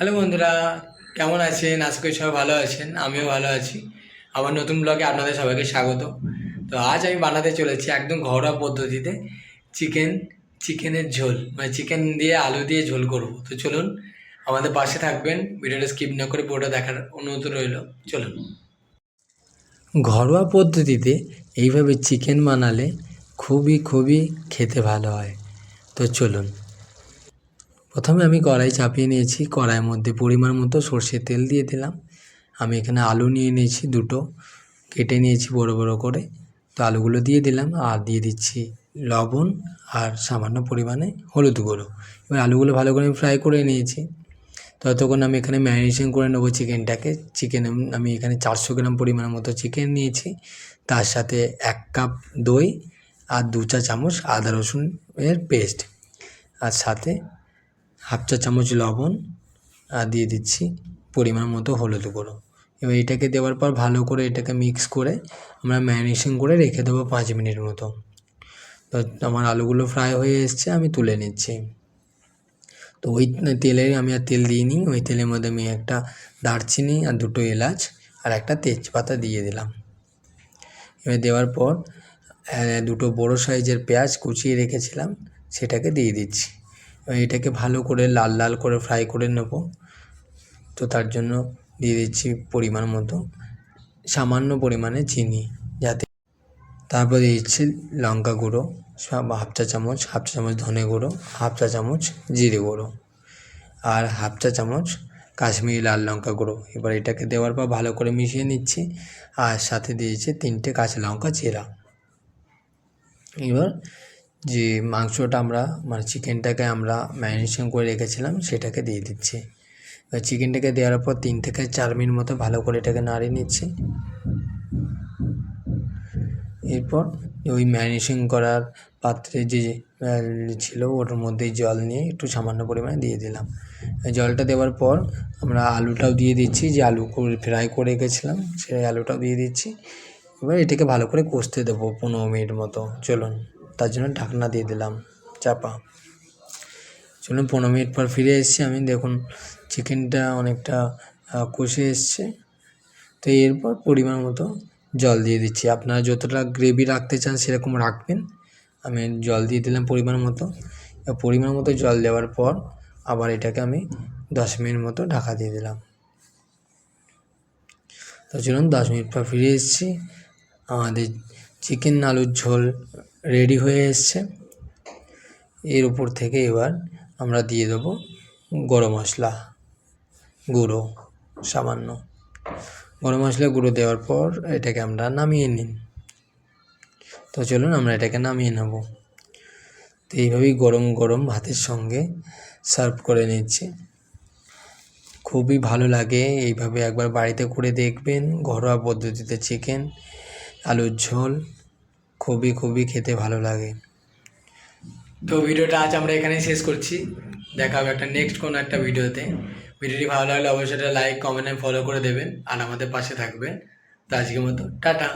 Hello বন্ধুরা, কেমন আছেন? আজকে সবাই ভালো আছেন, আমিও ভালো আছি। আমার নতুন ব্লগে আপনাদের সবাইকে স্বাগত। তো আজ আমি বানাতে চলেছি একদম ঘরোয়া পদ্ধতিতে চিকেন, চিকেনের ঝোল। মানে চিকেন দিয়ে আলু দিয়ে ঝোল করব। তো চলুন, আমাদের পাশে থাকবেন। ভিডিওটা স্কিপ না করে পুরোটা দেখার অনুরোধ রইল। চলুন। ঘরোয়া পদ্ধতিতে এইভাবে চিকেন বানালে খুবই খুবই খেতে ভালো হয়। তো চলুন। প্রথমে আমি কড়াই চাপিয়ে নিয়েছি, কড়াইয়ের মধ্যে পরিমাণ মতো সর্ষের তেল দিয়ে দিলাম। আমি এখানে আলু নিয়ে নিয়েছি দুটো, কেটে নিয়েছি বড় বড় করে। তো আলুগুলো দিয়ে দিলাম আর দিয়ে দিচ্ছি লবণ আর সামান্য পরিমাণে হলুদ গুঁড়ো। এবার আলুগুলো ভালো করে ফ্রাই করে নিয়েছি। ততক্ষণ আমি এখানে ম্যারিনেশন করে নেব চিকেনটাকে। চিকেন আমি এখানে চারশো গ্রাম পরিমাণের মতো চিকেন নিয়েছি। তার সাথে এক কাপ দই আর দু চা চামচ আদা রসুন এর পেস্ট। আর সাথে হাফ চা চামচ লবণ আর দিয়ে দিচ্ছি পরিমাণ মতো হলুদ গুঁড়ো। এবার এটাকে দেওয়ার পর ভালো করে এটাকে মিক্স করে আমরা ম্যারিনেশন করে রেখে দেবো পাঁচ মিনিট মতো। তো আমার আলুগুলো ফ্রাই হয়ে এসছে, আমি তুলে নিচ্ছি। তো ওই তেলে আমি আর তেল দিইনি, ওই তেলের মধ্যে আমি একটা দারচিনি আর দুটো এলাচ আর একটা তেজপাতা দিয়ে দিলাম। এবার দেওয়ার পর দুটো বড়ো সাইজের পেঁয়াজ কুচিয়ে রেখেছিলাম, সেটাকে দিয়ে দিচ্ছি। এটাকে ভালো করে লাল লাল করে ফ্রাই করে নেব। তো তার জন্য দিয়ে দিচ্ছি পরিমাণ মতো, সামান্য পরিমাণে চিনি যাতে তারপর দিয়ে দিচ্ছি লঙ্কা গুঁড়ো সব হাফ চা চামচ, হাফ চা চামচ ধনে গুঁড়ো, হাফ চা চামচ জিরে গুঁড়ো আর হাফ চা চামচ কাশ্মীরি লাল লঙ্কা গুঁড়ো। এবার এটাকে দেওয়ার পর ভালো করে মিশিয়ে নিচ্ছি আর সাথে দিয়েছি তিনটে কাঁচা লঙ্কা চেরা। এবার যে মাংসটা আমরা মানে চিকেনটাকে আমরা ম্যারিনেশন করে রেখেছিলাম, সেটাকে দিয়ে দিচ্ছি। এবার চিকেনটাকে দেওয়ার পর তিন থেকে চার মিনিট মতো ভালো করে এটাকে নাড়িয়ে নিচ্ছি। এরপর ওই ম্যারিনেশন করার পাত্রে যে ছিল ওটার মধ্যে জল নিয়ে একটু সামান্য পরিমাণে দিয়ে দিলাম। জলটা দেওয়ার পর আমরা আলুটাও দিয়ে দিচ্ছি, যে আলু করে ফ্রাই করে রেখেছিলাম, সেই আলুটাও দিয়ে দিচ্ছি। এবার এটাকে ভালো করে কষতে দেবো পনেরো মিনিট মতো। চলুন। তার জন্য ঢাকনা দিয়ে দিলাম, চাপা। চলুন পনেরো মিনিট পর ফিরে এসেছি আমি, দেখুন চিকেনটা অনেকটা কষে এসছে। তো এরপর পরিমাণ মতো জল দিয়ে দিচ্ছি। আপনারা যতটা গ্রেভি রাখতে চান সেরকম রাখবেন। আমি জল দিয়ে দিলাম পরিমাণ মতো। পরিমাণ মতো জল দেওয়ার পর আবার এটাকে আমি দশ মিনিট মতো ঢাকা দিয়ে দিলাম। তো চলুন দশ মিনিট পর ফিরে এসেছি। আমাদের চিকেন আলুর ঝোল রেডি হয়ে এসছে। এর উপর থেকে এবার আমরা দিয়ে দেবো গরম মশলা গুঁড়ো, সামান্য। গরম মশলা গুঁড়ো দেওয়ার পর এটাকে আমরা নামিয়ে নিন। তো চলুন আমরা এটাকে নামিয়ে নেব। তো এইভাবেই গরম গরম ভাতের সঙ্গে সার্ভ করে নিচ্ছি। খুবই ভালো লাগে এইভাবে একবার বাড়িতে করে দেখবেন, ঘরোয়া পদ্ধতিতে চিকেন আলুর ঝোল খুবই খুবই খেতে ভালো লাগে। তো ভিডিওটা আজ আমরা এখানেই শেষ করছি। দেখা হবে একটা নেক্সট কোনো একটা ভিডিওতে। ভিডিওটি ভালো লাগলে অবশ্যই লাইক কমেন্ট ফলো করে দেবেন। আর আমাদের পাশে থাকবেন। তো আজকের মতো, টাটা।